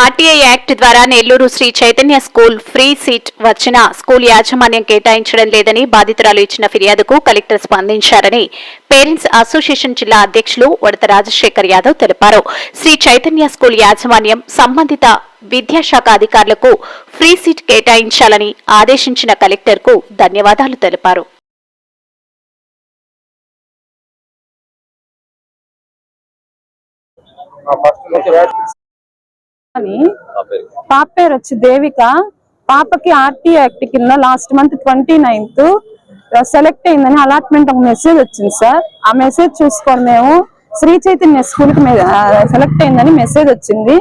RTI act ద్వారా Nellore Sri Chaitanya school free seat వచ్చిన school యాజమాన్యం కేటాయించడం లేదని బాధితురాలు ఇచ్చిన ఫిర్యాదుకు కలెక్టర్ స్పందించారని పేరెంట్స్ అసోసియేషన్ జిల్లా అధ్యక్షులు వడత రాజశేఖర్ యాదవ్ తెలిపారు. శ్రీ చైతన్య స్కూల్ యాజమాన్యం సంబంధిత విద్యాశాఖ అధికారులకు ఫ్రీ సీట్ కేటాయించాలని ఆదేశించిన కలెక్టర్కు ధన్యవాదాలు తెలిపారు. అని పాప. పేరు వచ్చి దేవిక పాపకి ఆర్టీ యాక్ట్ కింద last month twenty ninth select అయిందని అలాట్మెంట్ ఒక మెసేజ్ వచ్చింది సార్. ఆ మెసేజ్ చూసుకొని మేము శ్రీ చైతన్య స్కూల్కి సెలెక్ట్ అయిందని మెసేజ్ వచ్చింది.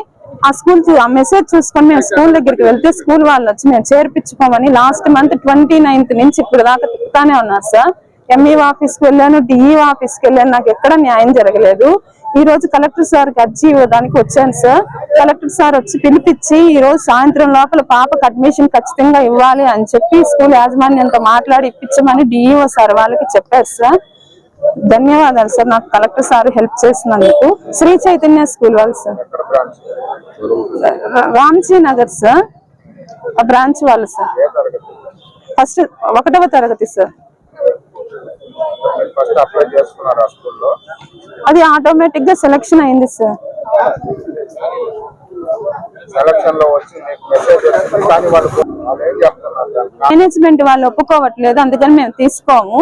ఆ స్కూల్ ఆ మెసేజ్ చూసుకొని మేము స్కూల్ దగ్గరికి వెళ్తే స్కూల్ వాళ్ళు వచ్చి మేము చేర్పించుకోమని లాస్ట్ మంత్ ట్వంటీ నైన్త్ నుంచి ఇప్పుడు దాకా తిప్పుతానే ఉన్నారు సార్. ఎంఈ ఆఫీస్కి వెళ్ళాను డిఈ ఆఫీస్కి వెళ్ళాను నాకు ఎక్కడ న్యాయం జరగలేదు. ఈ రోజు కలెక్టర్ సార్కి అర్జీ ఇవ్వడానికి వచ్చాను సార్. కలెక్టర్ సార్ వచ్చి పిలిపించి ఈ రోజు సాయంత్రం లోపల పాపకు అడ్మిషన్ ఖచ్చితంగా ఇవ్వాలి అని చెప్పి స్కూల్ యాజమాన్యంతో మాట్లాడి ఇప్పించమని డిఈఓ సార్ వాళ్ళకి చెప్పారు సార్. ధన్యవాదాలు సార్. నాకు కలెక్టర్ సార్ హెల్ప్ చేసినందుకు. శ్రీ చైతన్య స్కూల్ వాళ్ళు సార్. రామ్జీ నగర్ సార్. ఆ బ్రాంచ్ వాళ్ళు సార్. ఫస్ట్ ఒకటవ తరగతి సార్. అది ఆటోమేటిక్గా సెలెక్షన్ అయింది సార్. సెలక్షన్లో వచ్చి మెసేజ్ వచ్చింది కానీ వాళ్ళు ఏం చెప్తున్నారు. మేనేజ్మెంట్ వాళ్ళు ఒప్పుకోవట్లేదు అందుకని మేము తీసుకోము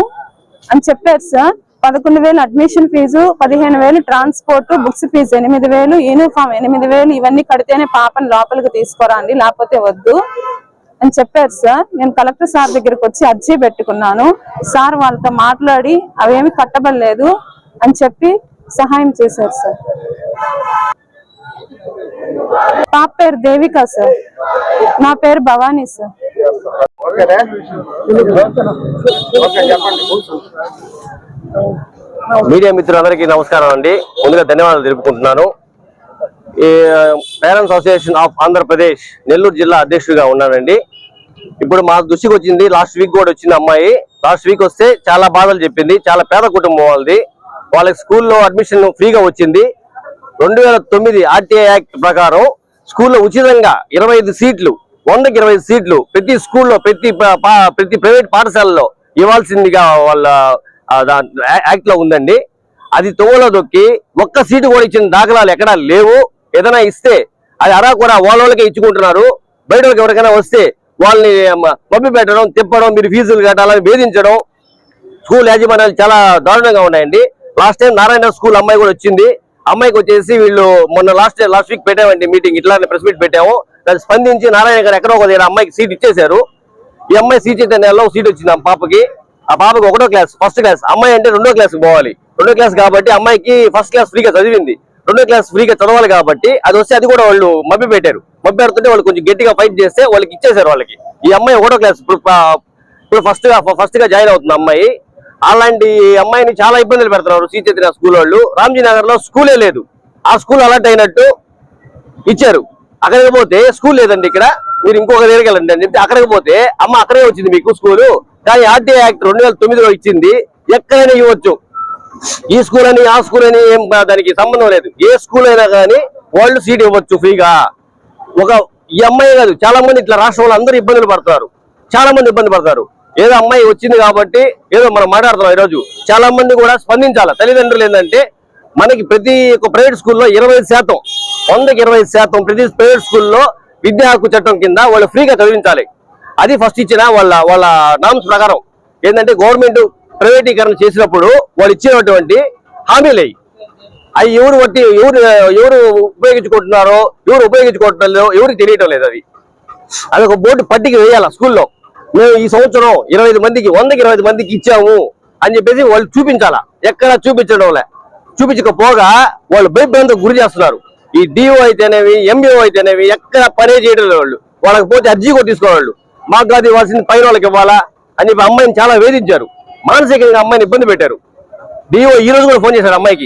అని చెప్పారు సార్. పదకొండు వేలు అడ్మిషన్ ఫీజు పదిహేను వేలు ట్రాన్స్పోర్ట్ బుక్స్ ఫీజు ఎనిమిది వేలు యూనిఫామ్ ఎనిమిది వేలు ఇవన్నీ కడితేనే పాపని లోపలికి తీసుకురండి లేకపోతే వద్దు అని చెప్పారు సార్. నేను కలెక్టర్ సార్ దగ్గరికి వచ్చి అర్జీ పెట్టుకున్నాను. సార్ వాళ్ళతో మాట్లాడి అవేమి కట్టబడలేదు అని చెప్పి సహాయం చేశారు సార్. పాప పేరు దేవిక సార్. నా పేరు భవానీ సార్. ఓకేనే? ఓకే చెప్పండి మీడియా మిత్రులందరికీ నమస్కారం అండి. ముందుగా ధన్యవాదాలు తెలుపుకుంటున్నాను. ఈ parents association of Andhra Pradesh Nellore జిల్లా అధ్యక్షుడిగా ఉన్నానండి. ఇప్పుడు మా దృష్టికి వచ్చింది లాస్ట్ వీక్ కూడా వచ్చింది అమ్మాయి. లాస్ట్ వీక్ వస్తే చాలా బాధలు చెప్పింది చాలా పేద కుటుంబం వాళ్ళది. వాళ్ళకి స్కూల్లో అడ్మిషన్ ఫ్రీగా వచ్చింది. రెండు వేల తొమ్మిది ఆర్టీఐ యాక్ట్ ప్రకారం స్కూల్లో ఉచితంగా ఇరవై ఐదు సీట్లు వందకి ఇరవై సీట్లు ప్రతి స్కూల్లో ప్రతి పా- ప్రతి ప్రైవేట్ పాఠశాలలో ఇవ్వాల్సిందిగా వాళ్ళ యాక్ట్లో ఉందండి. అది తోవలో దొక్కి ఒక్క సీటు కూడా ఇచ్చిన దాఖలాలు ఎక్కడా లేవు. ఏదైనా ఇస్తే అది అరా కూడా వాళ్ళ వాళ్ళకే ఇచ్చుకుంటున్నారు. బయట వాళ్ళకి ఎవరికైనా వస్తే వాళ్ళని మబ్బి పెట్టడం తిప్పడం మీరు ఫీజులు కట్టాలని వేధించడం స్కూల్ యాజమాన్యాలు చాలా దారుణంగా ఉన్నాయండి. లాస్ట్ టైం నారాయణ స్కూల్ అమ్మాయి కూడా వచ్చింది. అమ్మాయికి వచ్చేసి వీళ్ళు మొన్న లాస్ట్ లాస్ట్ వీక్ పెట్టామండి మీటింగ్ ఇట్లానే ప్రెస్ మీట్ పెట్టాము. దాన్ని స్పందించి నారాయణ గారు ఎక్కడో ఒక దగ్గర అమ్మాయికి సీట్ ఇచ్చేశారు. ఈ అమ్మాయి సీట్ నెలలో సీట్ వచ్చింది ఆ పాపకి. ఆ పాపకి ఒకటో క్లాస్ ఫస్ట్ క్లాస్ అమ్మాయి అంటే రెండో క్లాస్కి పోవాలి. రెండో క్లాస్ కాబట్టి అమ్మాయికి ఫస్ట్ క్లాస్ ఫ్రీగా చదివింది. రెండో క్లాస్ ఫ్రీగా చదవాలి కాబట్టి అది వస్తే అది కూడా వాళ్ళు మబ్బి పెట్టారు. మబ్బి పెడుతుంటే వాళ్ళు కొంచెం గట్టిగా ఫైట్ చేస్తే వాళ్ళకి ఇచ్చేశారు వాళ్ళకి. ఈ అమ్మాయి ఒకటో క్లాస్ ఇప్పుడు ఇప్పుడు ఫస్ట్గా ఫస్ట్గా జాయిన్ అవుతుంది అమ్మాయి. అలాంటి అమ్మాయిని చాలా ఇబ్బందులు పెడుతున్నారు శ్రీ స్కూల్ వాళ్ళు. రామ్జీ నగర్లో స్కూలే లేదు. ఆ స్కూల్ అలర్ట్ అయినట్టు ఇచ్చారు. అక్కడికి పోతే స్కూల్ లేదండి ఇక్కడ. మీరు ఇంకొక దగ్గరికి వెళ్ళండి అని చెప్తే అక్కడికి పోతే అమ్మ అక్కడే వచ్చింది మీకు స్కూలు. కానీ ఆర్టీఐ యాక్ట్ రెండు వేల తొమ్మిదిలో ఇచ్చింది ఎక్కడైనా ఇవ్వచ్చు. ఈ స్కూల్ అని ఆ స్కూల్ అని ఏం దానికి సంబంధం లేదు. ఏ స్కూల్ అయినా కానీ వాళ్ళు సీట్ ఇవ్వచ్చు ఫ్రీగా. ఒక ఈ అమ్మాయి కాదు చాలా మంది ఇట్లా రాష్ట్రంలో అందరూ ఇబ్బందులు పడతారు చాలా మంది ఇబ్బంది పడతారు ఏదో అమ్మాయి వచ్చింది కాబట్టి ఏదో మనం మాట్లాడుతున్నాం ఈరోజు. చాలా మంది కూడా స్పందించాలి. తల్లిదండ్రులు ఏంటంటే మనకి ప్రతి ఒక్క ప్రైవేట్ స్కూల్లో ఇరవై శాతం వందకి ఇరవై శాతం ప్రతి ప్రైవేట్ స్కూల్లో విద్యా హక్కు చట్టం కింద వాళ్ళు ఫ్రీగా చదివించాలి. అది ఫస్ట్ ఇచ్చిన వాళ్ళ వాళ్ళ నామ్స్ ప్రకారం. ఏంటంటే గవర్నమెంట్ ప్రైవేటీకరణ చేసినప్పుడు వాళ్ళు ఇచ్చినటువంటి హామీలు అవి ఎవరు బట్టి ఎవరు ఎవరు ఉపయోగించుకుంటున్నారో ఎవరు ఉపయోగించుకోవట్లేదో ఎవరికి తెలియటం లేదు అది. అది ఒక బోర్డు పట్టికి వేయాలి స్కూల్లో మేము ఈ సంవత్సరం ఇరవై ఐదు మందికి వందకి ఇరవై మందికి ఇచ్చాము అని చెప్పేసి వాళ్ళు చూపించాలా? ఎక్కడ చూపించడం చూపించకపోగా వాళ్ళు భయభ్రాంతకు గురి చేస్తున్నారు. ఈ డిఓ అయితేనేవి ఎంబీఓ అయితేనేవి ఎక్కడ పనే చేయడం వాళ్ళు. వాళ్ళకి పోతే అర్జీ కూడా తీసుకోవాలి మాకు కాదు ఇవ్వాల్సింది పైన వాళ్ళకి ఇవ్వాలా అని చెప్పి అమ్మాయిని చాలా వేధించారు. మానసికంగా అమ్మాయిని ఇబ్బంది పెట్టారు. డిఓ ఈ రోజు కూడా ఫోన్ చేశారు అమ్మాయికి.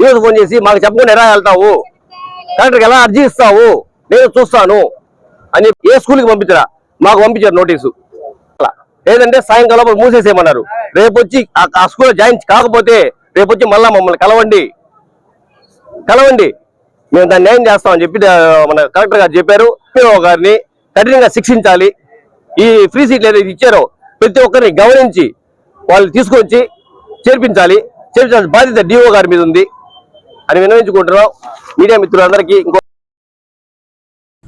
ఈ రోజు ఫోన్ చేసి మాకు చెప్పకుండా ఎలా వెళ్తావు? కలెక్టర్కి ఎలా అర్జీ ఇస్తావు? నేను చూస్తాను. అని ఏ స్కూల్కి పంపించరా? మాకు పంపించారు నోటీసు. లేదంటే సాయంకాలం మూసేసేయమన్నారు. రేపు వచ్చి ఆ- స్కూల్ స్కూల్లో జాయిన్ కాకపోతే రేపు వచ్చి మళ్ళా మమ్మల్ని కలవండి. కలవండి. మేము దాన్ని న్యాయం చేస్తామని చెప్పి మన కలెక్టర్ గారు చెప్పారు. PO గారిని కఠినంగా శిక్షించాలి. ఈ ఫ్రీ సీట్లు ఏదైతే ఇచ్చారో ప్రతి ఒక్కరిని గమనించి వాళ్ళు తీసుకొచ్చి చేర్పించాలి. చేర్పించాల్సిన బాధ్యత డిఓ గారి మీద ఉంది. అని వినవించుకుంటున్నాం మీడియా మిత్రులందరికీ ఇంకో